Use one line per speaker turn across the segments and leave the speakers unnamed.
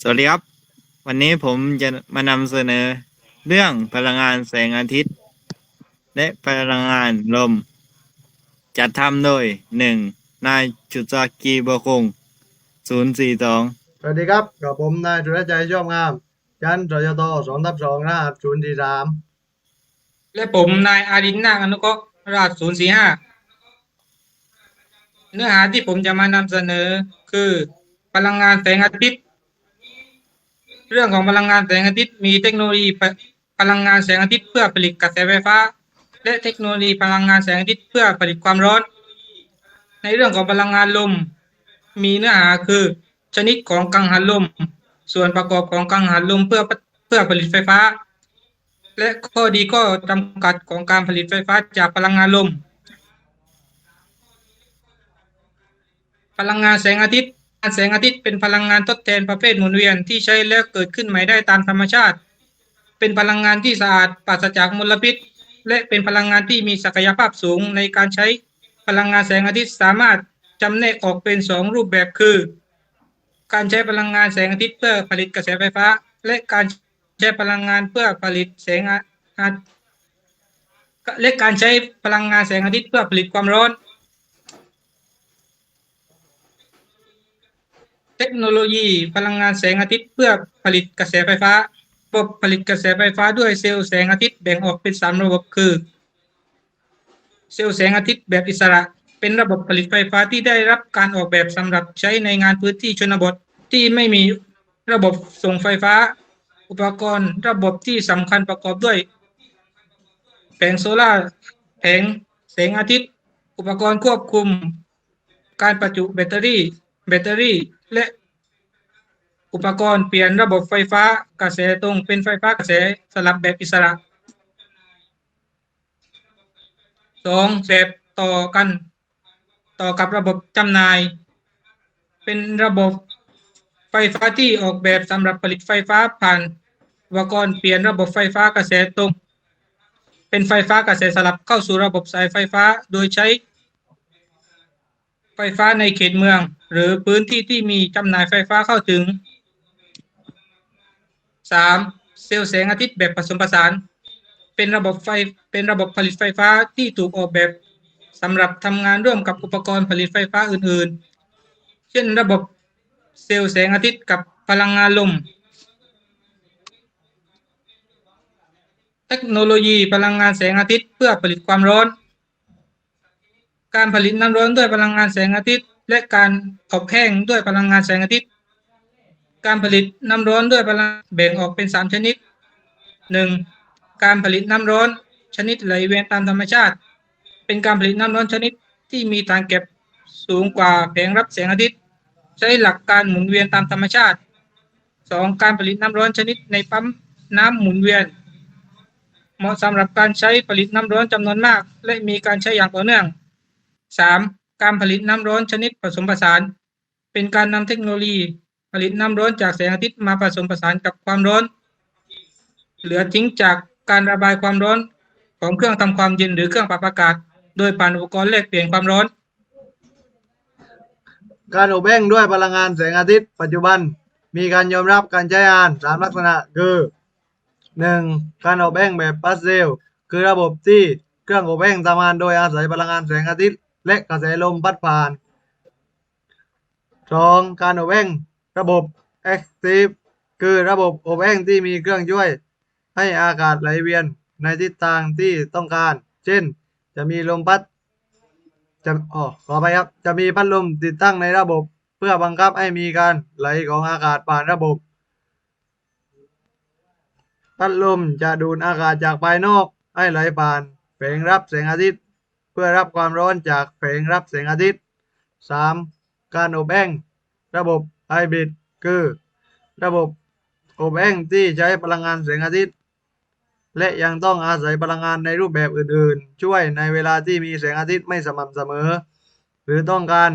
สวัสดีครับ วันนี้ผมจะมานำเสนอเรื่องพลังงานแสงอาทิตย์ และพลังงานลม จัดทำโดยหนึ่งนายจุซากิโบคงศูนย์สี่สอง
สวัสดีครับกับผมนายสุรชัยชอบงามชั้นรยตสองทับสองรหัสศูนย์สี่สาม
และผมนายอารินนาคอนุเคราะห์ราชศูนย์สี่ห้าเนื้อหาที่ผมจะมานำเสนอคือพลังงานแสงอาทิตย์ เรื่องของพลังงานแสงอาทิตย์มีเทคโนโลยีพลังงานแสงอาทิตย์เพื่อผลิตกระแสไฟฟ้า และเทคโนโลยีพลังงานแสงอาทิตย์เพื่อผลิตความร้อน ในเรื่องของพลังงานลม มีเนื้อหาคือ ชนิดของกังหันลม ส่วนประกอบของกังหันลมเพื่อเพื่อผลิตไฟฟ้า และข้อดีก็จำกัดของการผลิตไฟฟ้าจากพลังงานลม พลังงานแสงอาทิตย์ แสงอาทิตย์เป็นพลังงานทดแทนประเภทหมุนเวียนที่ใช้แล้วเกิดขึ้นใหม่ได้ตามธรรมชาติ เป็นพลังงานที่สะอาดปราศจากมลพิษ และเป็นพลังงานที่มีศักยภาพสูงในการใช้พลังงานแสงอาทิตย์สามารถจำแนกออกเป็นสองรูปแบบคือ การใช้พลังงานแสงอาทิตย์เพื่อผลิตกระแสไฟฟ้า และการใช้พลังงานเพื่อผลิตแสงอาทิตย์และการใช้พลังงานแสงอาทิตย์เพื่อผลิตความร้อน เทคโนโลยีพลังงานแสงอาทิตย์เพื่อผลิตกระแสไฟฟ้าระบบผลิตกระแสไฟฟ้าด้วยเซลล์แสงอาทิตย์แบ่งออกเป็นสามระบบคือ เซลล์แสงอาทิตย์แบบอิสระ เป็นระบบผลิตไฟฟ้าที่ได้รับการออกแบบสำหรับใช้ในงานพื้นที่ชนบทที่ไม่มีระบบส่งไฟฟ้า อุปกรณ์ระบบที่สำคัญประกอบด้วย แผงโซลาร์แผงแสงอาทิตย์ อุปกรณ์ควบคุม การประจุแบตเตอรี่ แบตเตอรี่ และอุปกรณ์เปลี่ยนระบบไฟฟ้ากระแสตรงเป็นไฟฟ้ากระแสสลับแบบอิสระสองเสพต่อกัน ต่อกับระบบจำหน่าย เป็นระบบไฟฟ้าที่ออกแบบสำหรับผลิตไฟฟ้าผ่านอุปกรณ์เปลี่ยนระบบไฟฟ้ากระแสตรง เป็นไฟฟ้ากระแสสลับเข้าสู่ระบบสายไฟฟ้าโดยใช้ไฟฟ้าในเขตเมือง หรือพื้นที่ที่มีจำหน่ายไฟฟ้าเข้าถึง 3. เซลล์แสงอาทิตย์แบบผสมผสาน เป็นระบบไฟเป็นระบบผลิตไฟฟ้าที่ถูกออกแบบสำหรับทำงานร่วมกับอุปกรณ์ผลิตไฟฟ้าอื่นๆ เช่นระบบเซลล์แสงอาทิตย์กับพลังงานลม เทคโนโลยีพลังงานแสงอาทิตย์เพื่อผลิตความร้อน การผลิตน้ำร้อนด้วยพลังงานแสงอาทิตย์ และการอบแห้งด้วยพลังงานแสงอาทิตย์ การผลิตน้ำร้อนด้วยพลังแบ่งออกเป็นสามชนิดหนึ่งการผลิตน้ำร้อนชนิดไหลเวียนตามธรรมชาติ เป็นการผลิตน้ำร้อนชนิดที่มีฐานเก็บสูงกว่าแผงรับแสงอาทิตย์ ใช้หลักการหมุนเวียนตามธรรมชาติสองการผลิตน้ำร้อนชนิดในปั๊มน้ำหมุนเวียน เหมาะสำหรับการใช้ผลิตน้ำร้อนจำนวนมาก และมีการใช้อย่างต่อเนื่อง 3. การผลิตน้ำร้อนชนิดผสมผสาน เป็นการนำเทคโนโลยีผลิตน้ำร้อนจากแสงอาทิตย์มาผสมผสานกับความร้อน เหลือทิ้งจากการระบายความร้อนของเครื่องทำความเย็นหรือเครื่องปรับอากาศ โดยผ่านอุปกรณ์แลกเปลี่ยนความร้อน
การอบแห้งด้วยพลังงานแสงอาทิตย์ปัจจุบันมีการยอมรับการใช้งานสามลักษณะคือหนึ่งการอบแห้งแบบพาสเซลคือระบบที่เครื่องอบแห้งทำงานโดยอาศัยพลังงานแสงอาทิตย์ และกระแสลมพัดผ่านสองการอบแห้งระบบ Active คือระบบอบแห้งที่มีเครื่องช่วย ให้อากาศไหลเวียนในทิศทางที่ต้องการ เช่น จะมีลมพัดจะอ๋อขอไปครับ จะมีพัดลมติดตั้งในระบบ เพื่อบังคับให้มีการไหลของอากาศผ่านระบบ พัดลมจะดูดอากาศจากภายนอก ให้ไหลผ่านแผงรับแสงอาทิตย์ เพื่อรับความร้อนจากแผงรับแสงอาทิตย์ 3. การอบแห้งระบบไฮบริดคือ ระบบอบแห้งที่ใช้พลังงานแสงอาทิตย์ และยังต้องอาศัยพลังงานในรูปแบบอื่นๆ ช่วยในเวลาที่มีแสงอาทิตย์ไม่สม่ำเสมอ หรือต้องการ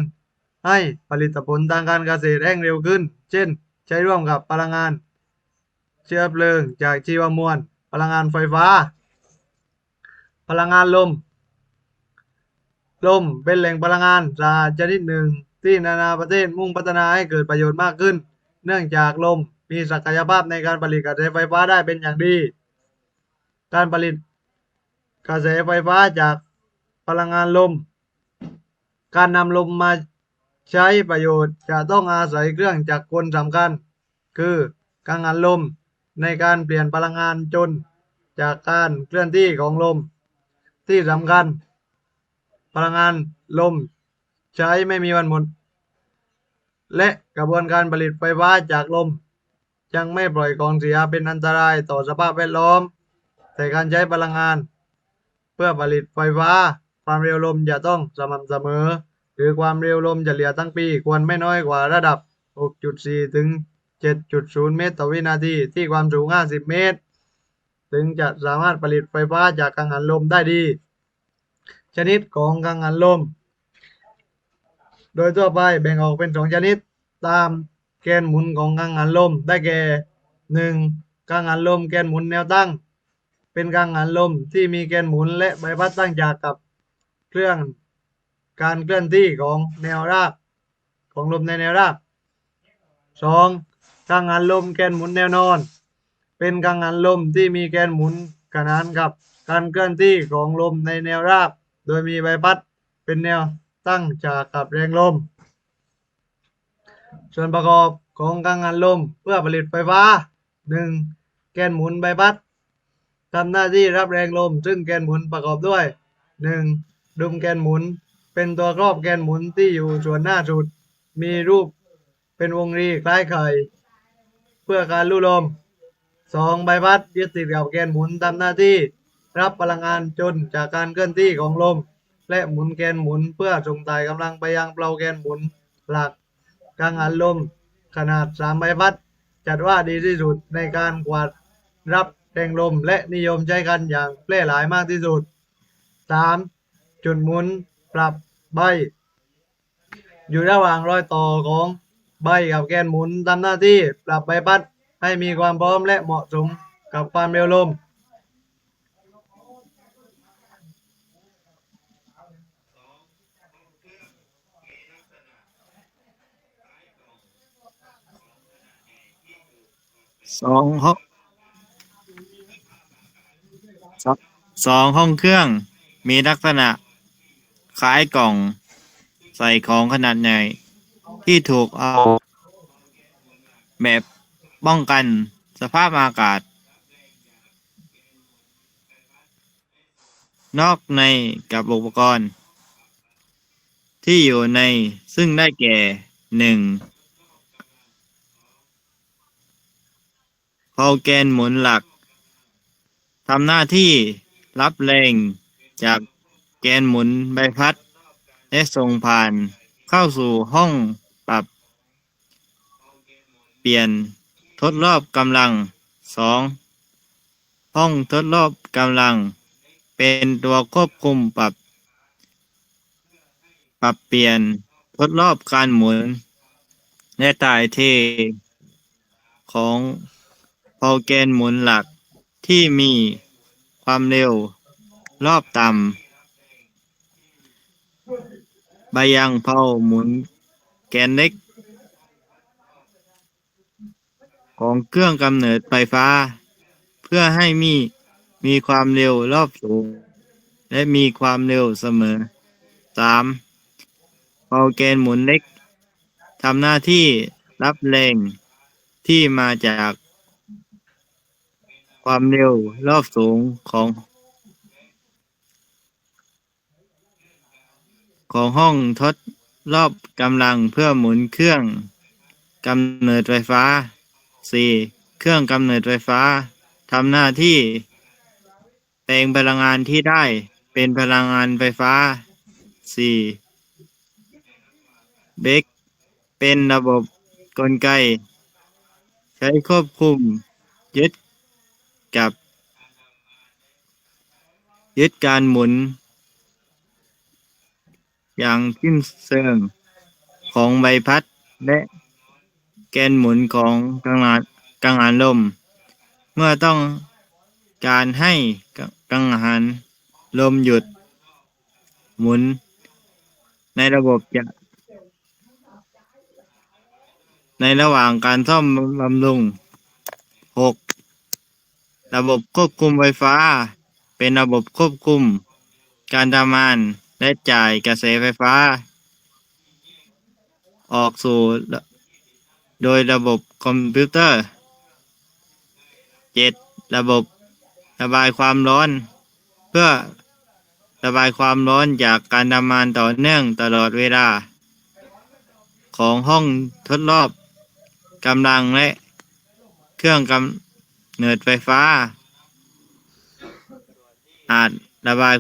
ให้ผลิตผลทางการเกษตรแห้งเร็วขึ้น เช่น ใช้ร่วมกับพลังงาน เชื้อเพลิงจากชีวมวล พลังงานไฟฟ้า พลังงานลม ลมเป็นแหล่งพลังงานสะอาดชนิดหนึ่ง ที่นานาประเทศมุ่งพัฒนาให้เกิดประโยชน์มากขึ้น เนื่องจากลมมีศักยภาพในการผลิตกระแสไฟฟ้าได้เป็นอย่างดี การผลิตกระแสไฟฟ้าจากพลังงานลม การนำลมมาใช้ประโยชน์จะต้องอาศัยเครื่องจักรกลสำคัญ คือกังหันลมในการเปลี่ยนพลังงานจน จากการเคลื่อนที่ของลม ที่สำคัญ พลังงานลมใช้ไม่มีวันหมด และกระบวนการผลิตไฟฟ้าจากลม ยังไม่ปล่อยของเสียเป็นอันตรายต่อสภาพแวดล้อม แต่การใช้พลังงาน เพื่อผลิตไฟฟ้า ความเร็วลมจะต้องสม่ำเสมอ หรือความเร็วลมจะเฉลี่ยทั้งปีควรไม่น้อยกว่าระดับ 6.4 ถึง 7.0 เมตรต่อวินาที ที่ความสูง 50 เมตร ถึงจะสามารถผลิตไฟฟ้าจากกังหันลมได้ดี ชนิดของกังหันลม โดยทั่วไปแบ่งออกเป็นสองชนิดตามแกนหมุนของกังหันลมได้แก่หนึ่งกังหันลมแกนหมุนแนวตั้ง เป็นกังหันลมที่มีแกนหมุนและใบพัดตั้งฉากกับเครื่องการเคลื่อนที่ของแนวราบของลมในแนวราบสองกังหันลมแกนหมุนแนวนอน เป็นกังหันลมที่มีแกนหมุนขนานกับการเคลื่อนที่ของลมในแนวราบ โดยมีใบพัดเป็นแนวตั้งฉากกับแรงลม ส่วนประกอบของกังหันลมเพื่อผลิตไฟฟ้า 1. แกนหมุนใบพัดทำหน้าที่รับแรงลม ซึ่งแกนหมุนประกอบด้วย 1. ดุมแกนหมุน เป็นตัวครอบแกนหมุนที่อยู่ส่วนหน้าสุด มีรูปเป็นวงรีคล้ายไข่ เพื่อการลู่ลม 2. ใบพัดยึดติดกับแกนหมุนทำหน้าที่ รับพลังงานจนจากการเคลื่อนที่ของลม และหมุนแกนหมุนเพื่อส่งถ่ายกำลังไปยังเปลาแกนหมุนหลักกังหันลม ขนาดสามใบพัด จัดว่าดีที่สุดในการกวาดรับแรงลมและนิยมใช้กันอย่างแพร่หลายมากที่สุด 3. จุดหมุนปรับใบ อยู่ระหว่างรอยต่อของใบกับแกนหมุนทำหน้าที่ปรับใบพัดให้มีความพร้อมและเหมาะสมกับความเร็วลม
สองห้องสองสองห้องเครื่องมีลักษณะคล้ายกล่องใส่ของขนาดใหญ่ ที่ถูกเอาแบบป้องกันสภาพอากาศ นอกในกับอุปกรณ์ ที่อยู่ในซึ่งได้แก่หนึ่ง พาแกนหมุนหลักทำหน้าที่รับแรงจากแกนหมุนใบพัด และส่งผ่านเข้าสู่ห้องปรับ เปลี่ยนทดรอบกำลังสองห้องทดรอบกำลัง เป็นตัวควบคุมปรับ ปรับเปลี่ยนทดรอบการหมุน และถ่ายเทของ พาแกนหมุนหลักที่มีความเร็วรอบต่ำไปยังเพาหมุนแกนเล็ก ของเครื่องกำเนิดไฟฟ้า เพื่อให้มีมีความเร็วรอบสูง และมีความเร็วเสมอ 3. เพาแกนหมุนเล็กทำหน้าที่รับแรงที่มาจาก ความเร็วรอบสูงของ ของห้องทดรอบกำลังเพื่อหมุนเครื่องกำเนิดไฟฟ้า 4. เครื่องกำเนิดไฟฟ้าทำหน้าที่แปลงพลังงานที่ได้เป็นพลังงานไฟฟ้า 4. เบรกเป็นระบบกลไก ใช้ควบคุมยึด กับ ยึดการหมุน อย่างทิ้นเซิงของใบพัดและแกนหมุนของกังหันกังหันลม เมื่อต้องการให้กังหันลมหยุด หมุน ในระบบจะ ในระหว่างการซ่อมบำรุง 6. ระบบควบคุมไฟฟ้า เป็นระบบควบคุม การทำงานและจ่ายกระแสไฟฟ้า ออกสู่ โดยระบบคอมพิวเตอร์ 7. ระบบระบายความร้อน เพื่อระบายความร้อนจากการทำงานต่อเนื่องตลอดเวลา ของห้องทดรอบกำลังและเครื่องกำ เนิดไฟฟ้า อาจระบาย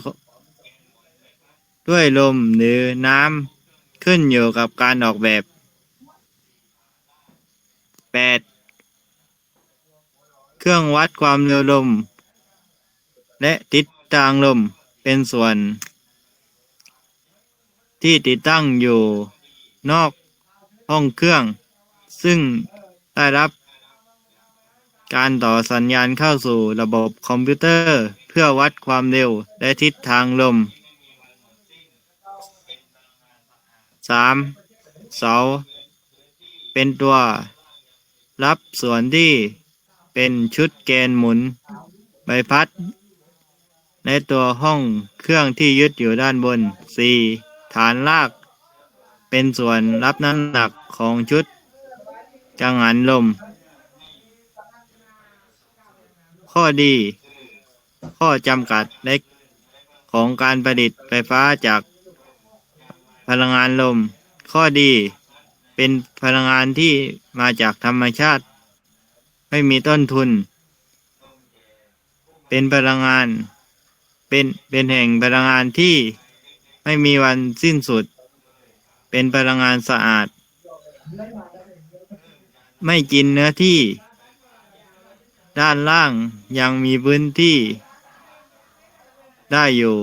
ด้วยลมหรือน้ำขึ้นอยู่กับการออกแบบ 8. เครื่องวัดความเร็วลม และทิศทางลมเป็นส่วน ที่ติดตั้งอยู่นอกห้องเครื่อง ซึ่งได้รับ การต่อสัญญาณเข้าสู่ระบบคอมพิวเตอร์ เพื่อวัดความเร็วและทิศทางลม 3. เสา เป็นตัว รับส่วนที่เป็นชุดแกนหมุน ใบพัด ในตัวห้องเครื่องที่ยึดอยู่ด้านบน 4. ฐานลาก เป็นส่วนรับน้ำหนักของชุดกังหันลม ข้อดี ข้อจำกัดเล็กของการผลิตไฟฟ้าจากพลังงานลม ข้อดีเป็นพลังงานที่มาจากธรรมชาติ ไม่มีต้นทุน เป็นพลังงาน เป็นเป็นแห่งพลังงานที่ไม่มีวันสิ้นสุด เป็นพลังงานสะอาด ไม่กินเนื้อที่ ด้านล่างยังมีพื้นที่ ได้อยู่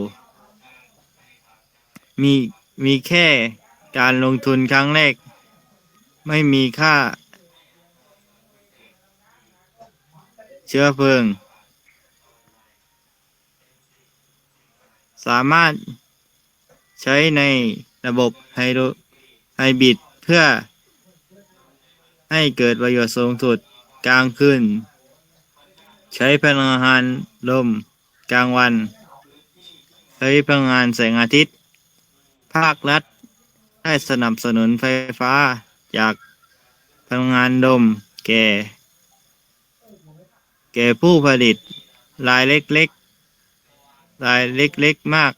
มีมีแค่การลงทุนครั้งแรก ไม่มีค่า เชื้อเพลิง สามารถใช้ในระบบไฮโดรไฮบริดเพื่อให้เกิดประโยชน์สูงสุดกลางคืน ใช้พลังงานลมกลางวัน ใช้พลังงานแสงอาทิตย์ ภาครัฐ ได้สนับสนุนไฟฟ้าจากพลังงานลมแก่ แก่ผู้ผลิตรายเล็กๆรายเล็กๆมาก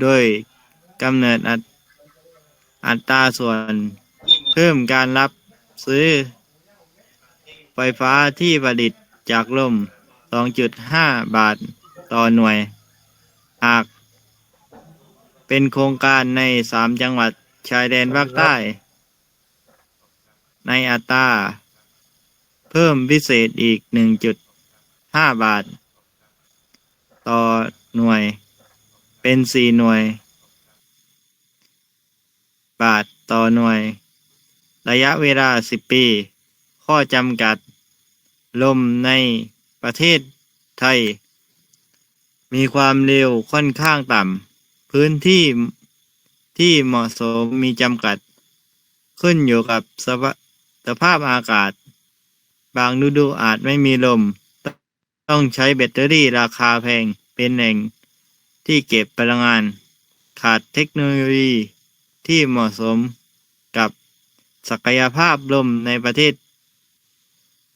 โดยกำเนิดอัตอัตราส่วนเพิ่มการรับซื้อ ไฟฟ้าที่ผลิต จากลม 2.5 บาทต่อหน่วย หาก เป็นโครงการในสามจังหวัดชายแดนภาคใต้ ในอัตราเพิ่มพิเศษอีก 1.5 บาท ต่อหน่วย เป็น 4 หน่วย บาทต่อหน่วย ระยะเวลา 10 ปี ข้อจำกัด ลมในประเทศไทย มีความเร็วค่อนข้างต่ำ พื้นที่ที่เหมาะสมมีจำกัด ขึ้นอยู่กับสภาสภาพอากาศ บางฤดูอาจไม่มีลม ต้องใช้แบตเตอรี่ราคาแพงเป็นแหล่งที่เก็บพลังงาน ขาดเทคโนโลยีที่เหมาะสมกับศักยภาพลมในประเทศ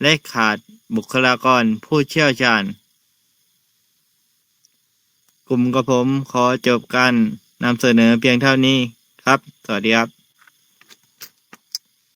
และขาด บุคลากรผู้เชี่ยวชาญ กลุ่มกระผมขอจบการนำเสนอเพียงเท่านี้ครับ สวัสดีครับ